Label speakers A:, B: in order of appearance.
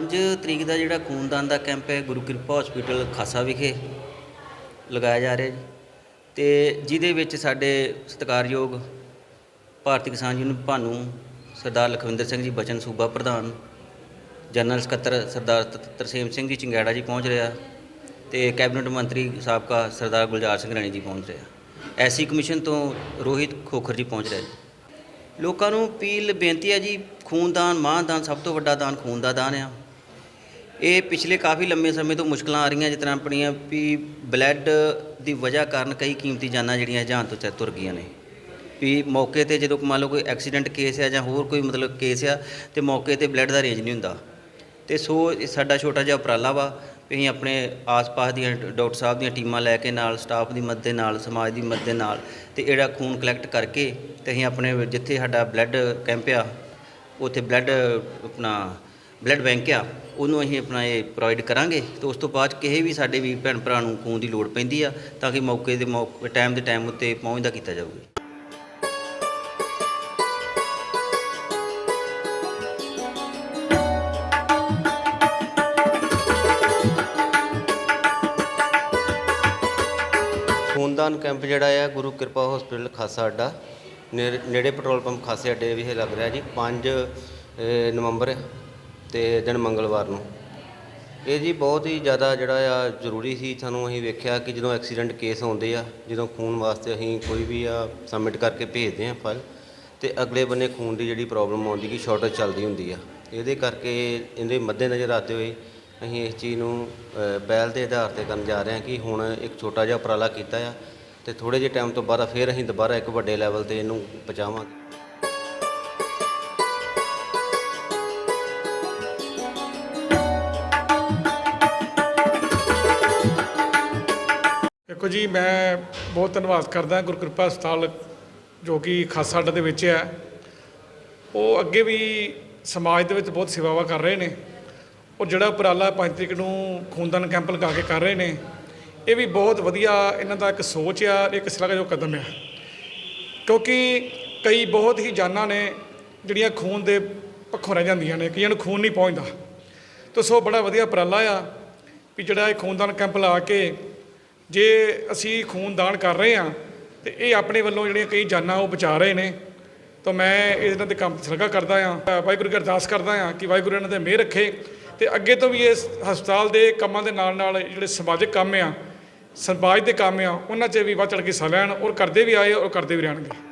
A: 5 ਤਰੀਕ ਦਾ ਜਿਹੜਾ ਖੂਨਦਾਨ ਦਾ ਕੈਂਪ ਹੈ, ਗੁਰੂ ਕਿਰਪਾ ਹਸਪੀਟਲ ਖਾਸਾ ਵਿਖੇ ਲਗਾਇਆ ਜਾ ਰਿਹਾ ਜੀ। ਤੇ ਜਿਹਦੇ ਵਿੱਚ ਸਾਡੇ ਸਤਿਕਾਰਯੋਗ ਭਾਰਤੀ ਕਿਸਾਨ ਯੂਨੀਅਨ ਭਾਨੂ ਸਰਦਾਰ ਲਖਵਿੰਦਰ ਸਿੰਘ ਜੀ, ਬਚਨ ਸੂਬਾ ਪ੍ਰਧਾਨ ਜਨਰਲ ਸਕੱਤਰ ਸਰਦਾਰ ਤ- ਤਰਸੇਮ ਸਿੰਘ ਜੀ, ਚਿੰਗਾੜਾ ਜੀ ਪਹੁੰਚ ਰਿਹਾ ਤੇ ਕੈਬਨਿਟ ਮੰਤਰੀ ਸਾਬਕਾ ਸਰਦਾਰ ਗੁਲਜ਼ਾਰ ਸਿੰਘ ਰਾਣੀ ਜੀ ਪਹੁੰਚ ਰਿਹਾ। ਐਸੀ ਕਮਿਸ਼ਨ ਤੋਂ ਰੋਹਿਤ ਖੋਖਰ ਜੀ ਪਹੁੰਚ ਰਿਹਾ ਜੀ। ਲੋਕਾਂ ਨੂੰ ਅਪੀਲ ਬੇਨਤੀ ਹੈ ਜੀ, ਖੂਨਦਾਨ ਮਾਨਦਾਨ ਸਭ ਤੋਂ ਵੱਡਾ ਦਾਨ ਖੂਨ ਦਾ ਦਾਨ ਆ। ਇਹ ਪਿਛਲੇ ਕਾਫੀ ਲੰਮੇ ਸਮੇਂ ਤੋਂ ਮੁਸ਼ਕਲਾਂ ਆ ਰਹੀਆਂ, ਜਿਸ ਤਰ੍ਹਾਂ ਆਪਣੀਆਂ ਵੀ ਬਲੱਡ ਦੀ ਵਜ੍ਹਾ ਕਾਰਨ ਕਈ ਕੀਮਤੀ ਜਾਨਾਂ ਜਿਹੜੀਆਂ ਜਾਨ ਤੋਂ ਚ ਤੁਰ ਗਈਆਂ ਨੇ। ਵੀ ਮੌਕੇ ਤੇ ਜਦੋਂ ਮੰਨ ਲਓ ਕੋਈ ਐਕਸੀਡੈਂਟ ਕੇਸ ਆ ਜਾਂ ਹੋਰ ਕੋਈ ਮਤਲਬ ਕੇਸ ਆ, ਤੇ ਮੌਕੇ ਤੇ ਬਲੱਡ ਦਾ ਰੇਂਜ ਨਹੀਂ ਹੁੰਦਾ। ਤੇ ਸੋ ਇਹ ਸਾਡਾ ਛੋਟਾ ਜਿਹਾ ਉਪਰਾਲਾ ਵਾ, ਵੀ ਅਸੀਂ ਆਪਣੇ ਆਸ-ਪਾਸ ਦੀਆਂ ਡ- ਡਾਕਟਰ ਸਾਹਿਬ ਦੀਆਂ ਟੀਮਾਂ ਲੈ ਕੇ ਨਾਲ ਸਟਾਫ ਦੀ ਮਦਦ ਦੇ ਨਾਲ, ਸਮਾਜ ਦੀ ਮਦਦ ਦੇ ਨਾਲ, ਤੇ ਇਹੜਾ ਖੂਨ ਕਲੈਕਟ ਕਰਕੇ ਤੇ ਅਸੀਂ ਆਪਣੇ ਜਿੱਥੇ ਸਾਡਾ ਬਲੱਡ ਕੈਂਪ ਆ, ਉੱਥੇ ਬਲੱਡ ਆਪਣਾ ਬਲੱਡ ਬੈਂਕ ਆ, ਉਹਨੂੰ ਅਸੀਂ ਆਪਣਾ ਇਹ ਪ੍ਰੋਵਾਈਡ ਕਰਾਂਗੇ ਤੇ ਉਸ ਤੋਂ ਬਾਅਦ ਕਿਸੇ ਵੀ ਸਾਡੇ ਵੀਰ ਭੈਣ ਭਰਾ ਨੂੰ ਖੂਨ ਦੀ ਲੋੜ ਪੈਂਦੀ ਆ ਤਾਂ ਕਿ ਮੌਕੇ ਦੇ ਮੌਕੇ ਟਾਈਮ ਦੇ ਟਾਈਮ ਉੱਤੇ ਪਹੁੰਚਦਾ ਕੀਤਾ ਜਾਊਗਾ। ਖੂਨਦਾਨ ਕੈਂਪ ਜਿਹੜਾ ਆ, ਗੁਰੂ ਕਿਰਪਾ ਹਸਪੀਟਲ ਖਾਸਾ ਅੱਡਾ, ਨੇੜੇ ਨੇੜੇ ਪੈਟਰੋਲ ਪੰਪ ਖਾਸੇ ਅੱਡੇ ਵੀ ਇਹ ਲੱਗ ਰਿਹਾ ਜੀ 5 ਨਵੰਬਰ ਤੇ ਦਿਨ ਮੰਗਲਵਾਰ ਨੂੰ। ਇਹ ਜੀ ਬਹੁਤ ਹੀ ਜ਼ਿਆਦਾ ਜਿਹੜਾ ਆ ਜ਼ਰੂਰੀ ਸੀ। ਸਾਨੂੰ ਅਸੀਂ ਵੇਖਿਆ ਕਿ ਜਦੋਂ ਐਕਸੀਡੈਂਟ ਕੇਸ ਆਉਂਦੇ ਆ ਜਦੋਂ ਖੂਨ ਵਾਸਤੇ ਅਸੀਂ ਕੋਈ ਵੀ ਆ ਸਬਮਿਟ ਕਰਕੇ ਭੇਜਦੇ ਆ ਫਾਈਲ ਤੇ ਅਗਲੇ ਬੰਨੇ ਖੂਨ ਦੀ ਜਿਹੜੀ ਪ੍ਰੋਬਲਮ ਆਉਂਦੀ ਕਿ ਸ਼ਾਰਟੇਜ ਚੱਲਦੀ ਹੁੰਦੀ ਆ। ਇਹਦੇ ਕਰਕੇ ਇਹਦੇ ਮੱਦੇਨਜ਼ਰ ਰੱਖਦੇ ਹੋਏ ਅਸੀਂ ਇਸ ਚੀਜ਼ ਨੂੰ ਅ, ਪਹਿਲ ਦੇ ਆਧਾਰ ਤੇ ਕਰਨ ਜਾ ਰਹੇ ਹਾਂ ਕਿ ਹੁਣ ਇੱਕ ਛੋਟਾ ਜਿਹਾ ਉਪਰਾਲਾ ਕੀਤਾ ਆ ਤੇ ਥੋੜੇ ਜਿਹੇ ਟਾਈਮ ਤੋਂ ਬਾਅਦ ਫਿਰ ਅਸੀਂ ਦੁਬਾਰਾ ਇੱਕ ਵੱਡੇ ਲੈਵਲ ਤੇ ਇਹਨੂੰ ਪਹੁੰਚਾਵਾਂਗੇ।
B: ਦੇਖੋ ਜੀ, ਮੈਂ ਬਹੁਤ ਧੰਨਵਾਦ ਕਰਦਾ ਗੁਰਕਿਰਪਾ ਹਸਪਤਾਲ, ਜੋ ਕਿ ਖਾਸਾ ਅੱਡਾ ਦੇ ਵਿੱਚ ਹੈ ਉਹ ਅੱਗੇ ਵੀ ਸਮਾਜ ਦੇ ਵਿੱਚ ਬਹੁਤ ਸੇਵਾਵਾਂ ਕਰ ਰਹੇ ਨੇ। ਔਰ ਜਿਹੜਾ ਉਪਰਾਲਾ 5 ਤਰੀਕ ਨੂੰ ਖੂਨਦਾਨ ਕੈਂਪ ਲਗਾ ਕੇ ਕਰ ਰਹੇ ਨੇ, ਇਹ ਵੀ ਬਹੁਤ ਵਧੀਆ ਇਹਨਾਂ ਦਾ ਇੱਕ ਸੋਚ ਆ ਇੱਕ ਸ਼ਲਾਘਾਯੋਗ ਕਦਮ ਆ। ਕਿਉਂਕਿ ਕਈ ਬਹੁਤ ਹੀ ਜਾਨਾਂ ਨੇ ਜਿਹੜੀਆਂ ਖੂਨ ਦੇ ਪੱਖੋਂ ਰਹਿ ਜਾਂਦੀਆਂ ਨੇ, ਕਈਆਂ ਨੂੰ ਖੂਨ ਨਹੀਂ ਪਹੁੰਚਦਾ। ਤਾਂ ਸੋ ਬੜਾ ਵਧੀਆ ਉਪਰਾਲਾ ਆ ਵੀ ਜਿਹੜਾ ਇਹ ਖੂਨਦਾਨ ਕੈਂਪ ਲਾ ਕੇ ਜੇ ਅਸੀਂ ਖੂਨਦਾਨ ਕਰ ਰਹੇ ਹਾਂ ਤੇ ਇਹ ਆਪਣੇ ਵੱਲੋਂ ਜਿਹੜੀਆਂ ਕਈ ਜਾਨਾਂ ਉਹ ਬਚਾ ਰਹੇ ਨੇ, ਤਾਂ ਮੈਂ ਇਹਨਾਂ ਦੇ ਕੰਮ ਦੀ ਸ਼ਲਾਘਾ ਕਰਦਾ ਆ ਵਾਹਿਗੁਰੂ ਕੀ ਅਰਦਾਸ ਕਰਦਾ ਆ ਕਿ ਵਾਹਿਗੁਰੂ ਇਹਨਾਂ ਦੇ ਮਿਹਰ ਰੱਖੇ ਤੇ ਅੱਗੇ ਤੋਂ ਵੀ ਇਸ ਹਸਪਤਾਲ ਦੇ ਕੰਮਾਂ ਦੇ ਨਾਲ ਨਾਲ ਜਿਹੜੇ ਸਮਾਜਿਕ ਕੰਮ ਆ, ਸਮਾਜ ਦੇ ਕੰਮ ਆ, ਉਹਨਾਂ 'ਚ ਵੀ ਵੱਧ ਚੜ੍ਹ ਕੇ ਹਿੱਸਾ ਲੈਣ ਔਰ ਕਰਦੇ ਵੀ ਆਏ ਔਰ ਕਰਦੇ ਵੀ ਰਹਿਣਗੇ।